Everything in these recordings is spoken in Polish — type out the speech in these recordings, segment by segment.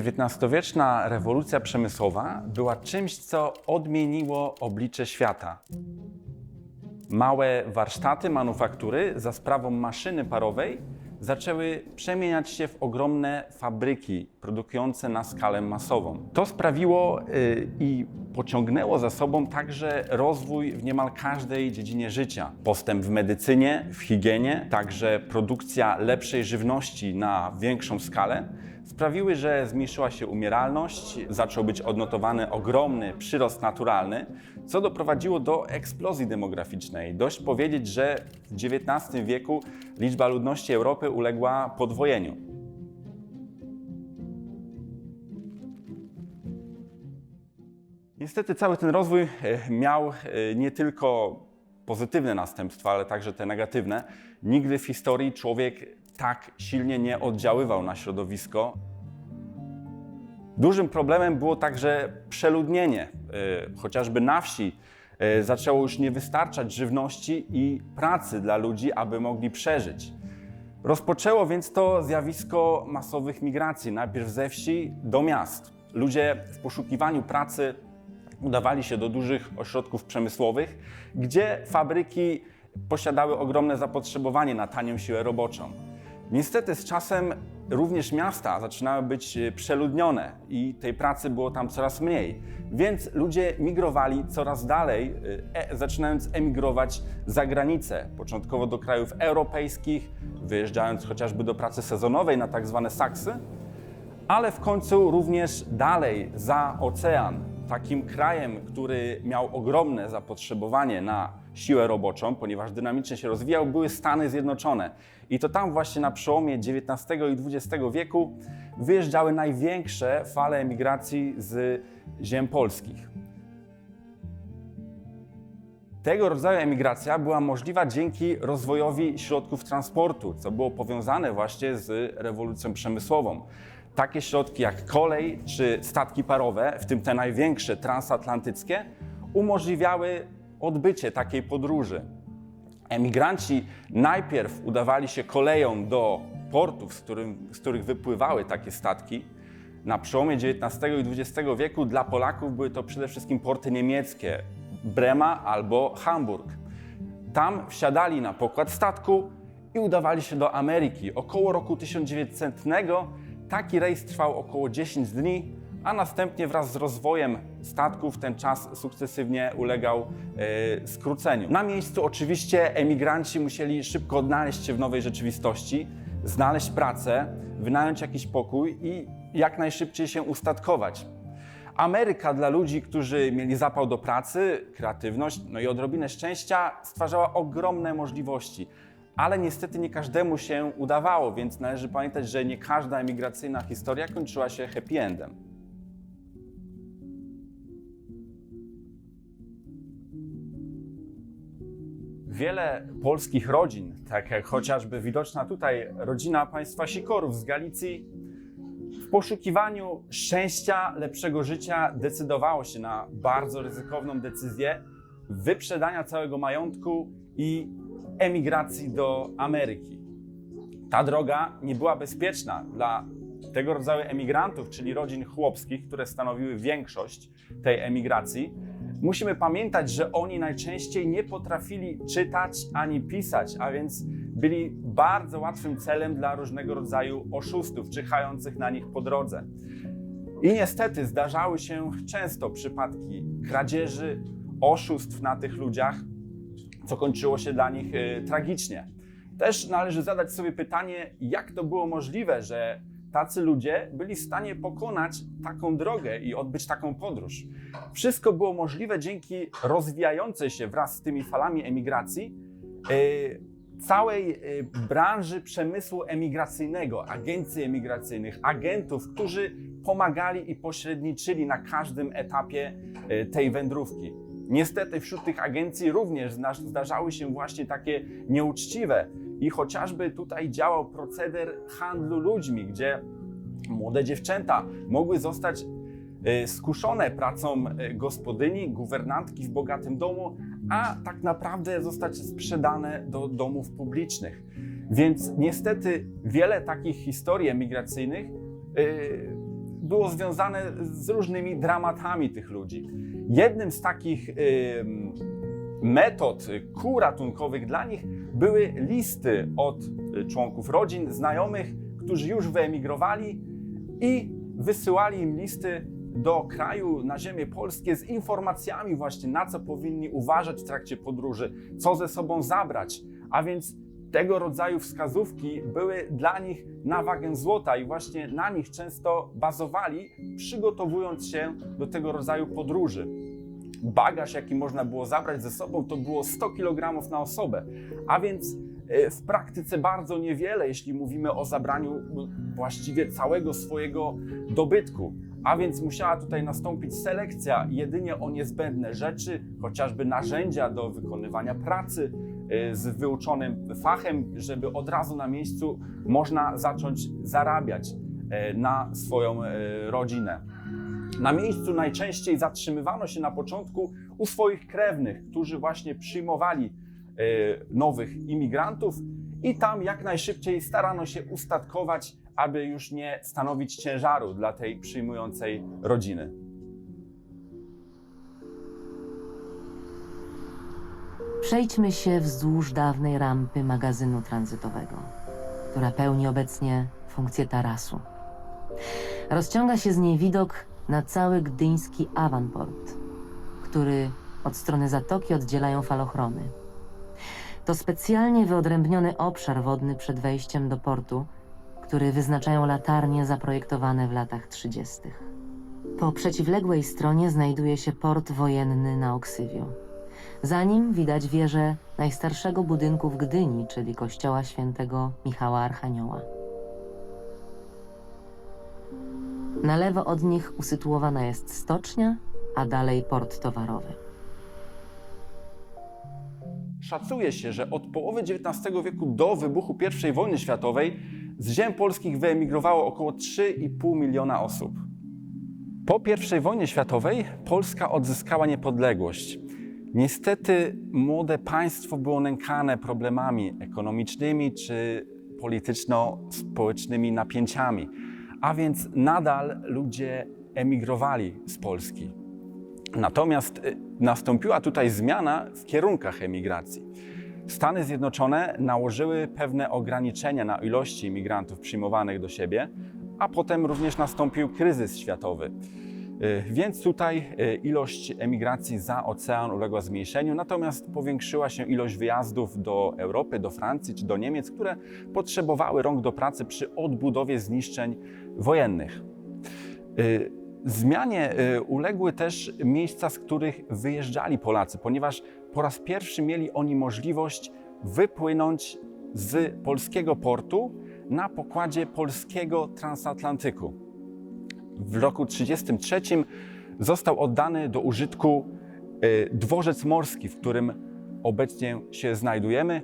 XIX-wieczna rewolucja przemysłowa była czymś, co odmieniło oblicze świata. Małe warsztaty manufaktury za sprawą maszyny parowej zaczęły przemieniać się w ogromne fabryki produkujące na skalę masową. To sprawiło y, i pociągnęło za sobą także rozwój w niemal każdej dziedzinie życia. Postęp w medycynie, w higienie, także produkcja lepszej żywności na większą skalę sprawiły, że zmniejszyła się umieralność, zaczął być odnotowany ogromny przyrost naturalny, co doprowadziło do eksplozji demograficznej. Dość powiedzieć, że w XIX wieku liczba ludności Europy uległa podwojeniu. Niestety cały ten rozwój e, miał e, nie tylko pozytywne następstwa, ale także te negatywne. Nigdy w historii człowiek tak silnie nie oddziaływał na środowisko. Dużym problemem było także przeludnienie. E, Chociażby na wsi zaczęło już nie wystarczać żywności i pracy dla ludzi, aby mogli przeżyć. Rozpoczęło więc to zjawisko masowych migracji, najpierw ze wsi do miast. Ludzie w poszukiwaniu pracy udawali się do dużych ośrodków przemysłowych, gdzie fabryki posiadały ogromne zapotrzebowanie na tanią siłę roboczą. Niestety z czasem również miasta zaczynały być e, przeludnione i tej pracy było tam coraz mniej, więc ludzie migrowali coraz dalej, e, e, zaczynając emigrować za granicę, początkowo do krajów europejskich, wyjeżdżając chociażby do pracy sezonowej na tak zwane saksy, ale w końcu również dalej za ocean. Takim krajem, który miał ogromne zapotrzebowanie na siłę roboczą, ponieważ dynamicznie się rozwijał, były Stany Zjednoczone. I to tam właśnie na przełomie XIX i XX wieku wyjeżdżały największe fale emigracji z ziem polskich. Tego rodzaju emigracja była możliwa dzięki rozwojowi środków transportu, co było powiązane właśnie z rewolucją przemysłową. Takie środki jak kolej czy statki parowe, w tym te największe transatlantyckie, umożliwiały odbycie takiej podróży. Emigranci najpierw udawali się koleją do portów, z, którym, z których wypływały takie statki. Na przełomie XIX i XX wieku dla Polaków były to przede wszystkim porty niemieckie, Brema albo Hamburg. Tam wsiadali na pokład statku i udawali się do Ameryki. Około roku 1900 taki rejs trwał około 10 dni, a następnie wraz z rozwojem statków ten czas sukcesywnie ulegał e, skróceniu. Na miejscu oczywiście emigranci musieli szybko odnaleźć się w nowej rzeczywistości, znaleźć pracę, wynająć jakiś pokój i jak najszybciej się ustatkować. Ameryka dla ludzi, którzy mieli zapał do pracy, kreatywność, no i odrobinę szczęścia, stwarzała ogromne możliwości. Ale niestety nie każdemu się udawało, więc należy pamiętać, że nie każda emigracyjna historia kończyła się happy endem. Wiele polskich rodzin, tak jak chociażby widoczna tutaj rodzina państwa Sikorów z Galicji, w poszukiwaniu szczęścia, lepszego życia decydowało się na bardzo ryzykowną decyzję wyprzedania całego majątku i emigracji do Ameryki. Ta droga nie była bezpieczna dla tego rodzaju emigrantów, czyli rodzin chłopskich, które stanowiły większość tej emigracji. Musimy pamiętać, że oni najczęściej nie potrafili czytać ani pisać, a więc byli bardzo łatwym celem dla różnego rodzaju oszustów czyhających na nich po drodze. I niestety zdarzały się często przypadki kradzieży, oszustw na tych ludziach, co kończyło się dla nich y, tragicznie. Też należy zadać sobie pytanie, jak to było możliwe, że tacy ludzie byli w stanie pokonać taką drogę i odbyć taką podróż. Wszystko było możliwe dzięki rozwijającej się wraz z tymi falami emigracji y, całej y, branży przemysłu emigracyjnego, agencji emigracyjnych, agentów, którzy pomagali i pośredniczyli na każdym etapie tej wędrówki. Niestety wśród tych agencji również zdarzały się właśnie takie nieuczciwe i chociażby tutaj działał proceder handlu ludźmi, gdzie młode dziewczęta mogły zostać e, skuszone pracą e, gospodyni, guwernantki w bogatym domu, a tak naprawdę zostać sprzedane do domów publicznych. Więc niestety wiele takich historii emigracyjnych e, było związane z różnymi dramatami tych ludzi. Jednym z takich metod kół ratunkowych dla nich były listy od y, członków rodzin, znajomych, którzy już wyemigrowali i wysyłali im listy do kraju, na ziemię polskie z informacjami właśnie, na co powinni uważać w trakcie podróży, co ze sobą zabrać. A więc tego rodzaju wskazówki były dla nich na wagę złota i właśnie na nich często bazowali, przygotowując się do tego rodzaju podróży. Bagaż, jaki można było zabrać ze sobą, to było 100 kg na osobę, a więc e, w praktyce bardzo niewiele, jeśli mówimy o zabraniu właściwie całego swojego dobytku. A więc musiała tutaj nastąpić selekcja jedynie o niezbędne rzeczy, chociażby narzędzia do wykonywania pracy z wyuczonym fachem, żeby od razu na miejscu można zacząć zarabiać y, na swoją y, rodzinę. Na miejscu najczęściej zatrzymywano się na początku u swoich krewnych, którzy właśnie przyjmowali nowych imigrantów i tam jak najszybciej starano się ustatkować aby już nie stanowić ciężaru dla tej przyjmującej rodziny. Przejdźmy się wzdłuż dawnej rampy magazynu tranzytowego, która pełni obecnie funkcję tarasu. Rozciąga się z niej widok na cały gdyński Awanport, który od strony zatoki oddzielają falochrony. To specjalnie wyodrębniony obszar wodny przed wejściem do portu, który wyznaczają latarnie zaprojektowane w latach 30. Po przeciwległej stronie znajduje się port wojenny na Oksywiu. Za nim widać wieżę najstarszego budynku w Gdyni, czyli kościoła świętego Michała Archanioła. Na lewo od nich usytuowana jest stocznia, a dalej port towarowy. Szacuje się, że od połowy XIX wieku do wybuchu I wojny światowej z ziem polskich wyemigrowało około 3,5 miliona osób. Po I wojnie światowej Polska odzyskała niepodległość. Niestety młode państwo było nękane problemami ekonomicznymi czy polityczno-społecznymi napięciami, a więc nadal ludzie emigrowali z Polski. Natomiast y, nastąpiła tutaj zmiana w kierunkach emigracji. Stany Zjednoczone nałożyły pewne ograniczenia na ilości imigrantów przyjmowanych do siebie, a potem również nastąpił kryzys światowy. Y, Więc tutaj y, ilość emigracji za ocean uległa zmniejszeniu, natomiast powiększyła się ilość wyjazdów do Europy, do Francji czy do Niemiec, które potrzebowały rąk do pracy przy odbudowie zniszczeń wojennych. Y, Zmianie uległy też miejsca, z których wyjeżdżali Polacy, ponieważ po raz pierwszy mieli oni możliwość wypłynąć z polskiego portu na pokładzie polskiego transatlantyku. W roku 1933 został oddany do użytku e, dworzec morski, w którym obecnie się znajdujemy.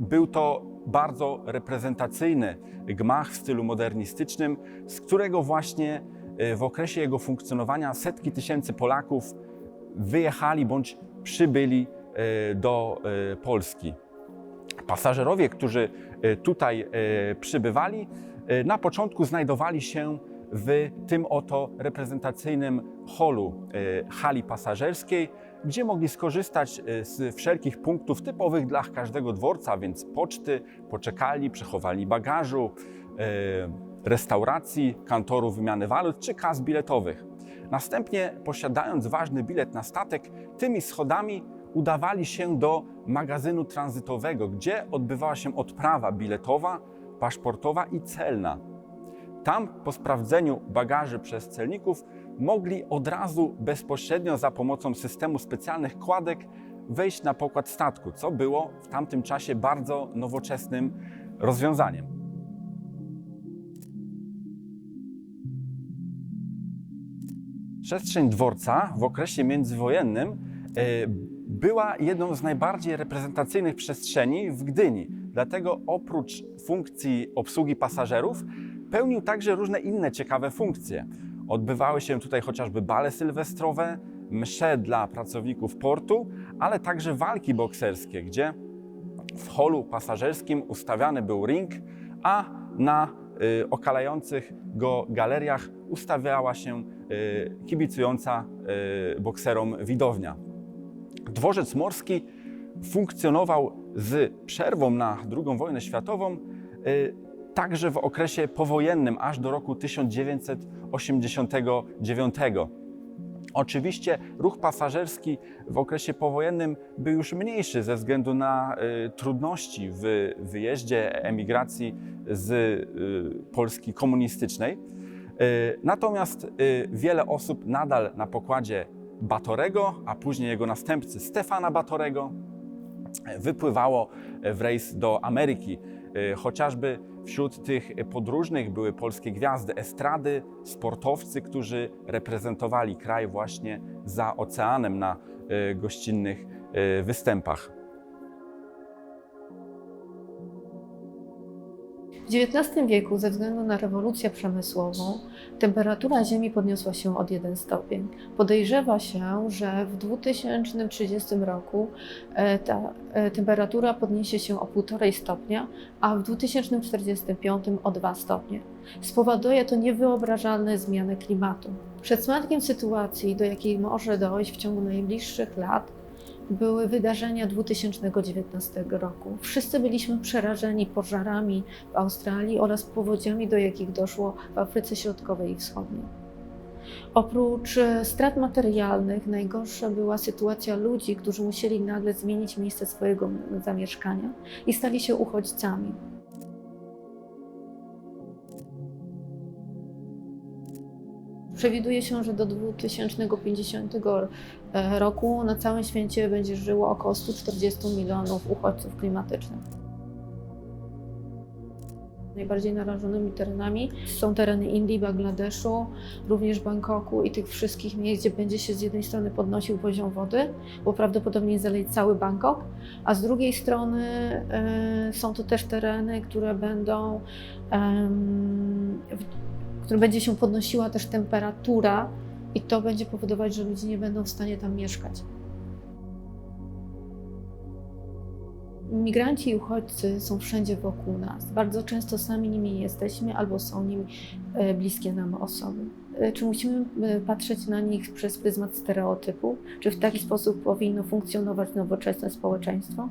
Był to bardzo reprezentacyjny gmach w stylu modernistycznym, z którego właśnie e, w okresie jego funkcjonowania setki tysięcy Polaków wyjechali bądź przybyli e, do Polski. Pasażerowie, którzy tutaj przybywali, na początku znajdowali się w tym oto reprezentacyjnym holu e, hali pasażerskiej, gdzie mogli skorzystać e, z wszelkich punktów typowych dla każdego dworca, więc poczty, poczekalni, przechowalni bagażu, e, restauracji, kantorów wymiany walut czy kas biletowych. Następnie, posiadając ważny bilet na statek, tymi schodami udawali się do magazynu tranzytowego, gdzie odbywała się odprawa biletowa, paszportowa i celna. Tam po sprawdzeniu bagaży przez celników mogli od razu bezpośrednio za pomocą systemu specjalnych kładek wejść na pokład statku, co było w tamtym czasie bardzo nowoczesnym rozwiązaniem. Przestrzeń dworca w okresie międzywojennym e, była jedną z najbardziej reprezentacyjnych przestrzeni w Gdyni. Dlatego oprócz funkcji obsługi pasażerów pełnił także różne inne ciekawe funkcje. Odbywały się tutaj chociażby bale sylwestrowe, msze dla pracowników portu, ale także walki bokserskie, gdzie w holu pasażerskim ustawiany był ring, a na y, okalających jego galeriach ustawiała się y, kibicująca y, bokserom widownia. Dworzec morski funkcjonował z przerwą na II wojnę światową y, także w okresie powojennym, aż do roku 1989. Oczywiście ruch pasażerski w okresie powojennym był już mniejszy ze względu na y, trudności w wyjeździe, emigracji z y, Polski komunistycznej. Y, natomiast y, wiele osób nadal na pokładzie Batorego, a później jego następcy Stefana Batorego, wypływało w rejs do Ameryki. Y, Chociażby wśród tych podróżnych były polskie gwiazdy estrady, sportowcy, którzy reprezentowali kraj właśnie za oceanem na y, gościnnych y, występach. W XIX wieku, ze względu na rewolucję przemysłową, temperatura Ziemi podniosła się od 1 stopień. Podejrzewa się, że w 2030 roku e, ta e, temperatura podniesie się o 1,5 stopnia, a w 2045 o 2 stopnie. Spowoduje to niewyobrażalne zmiany klimatu. Przedsmatkiem sytuacji, do jakiej może dojść w ciągu najbliższych lat, były wydarzenia 2019 roku. Wszyscy byliśmy przerażeni pożarami w Australii oraz powodziami, do jakich doszło w Afryce Środkowej i Wschodniej. Oprócz e, strat materialnych, najgorsza była sytuacja ludzi, którzy musieli nagle zmienić miejsce swojego zamieszkania i stali się uchodźcami. Przewiduje się, że do 2050 e, roku na całym świecie będzie żyło około 140 milionów uchodźców klimatycznych. Najbardziej narażonymi terenami są tereny Indii, Bangladeszu, również Bangkoku i tych wszystkich miejsc, gdzie będzie się z jednej strony podnosił poziom wody, bo prawdopodobnie zaleje cały Bangkok, a z drugiej strony e, są to też tereny, które będą, w którym będzie się podnosiła też temperatura i to będzie powodować, że ludzie nie będą w stanie tam mieszkać. Migranci i uchodźcy są wszędzie wokół nas. Bardzo często sami nimi jesteśmy albo są nimi e, bliskie nam osoby. E, Czy musimy e, patrzeć na nich przez pryzmat stereotypu? Czy w taki sposób powinno funkcjonować nowoczesne społeczeństwo?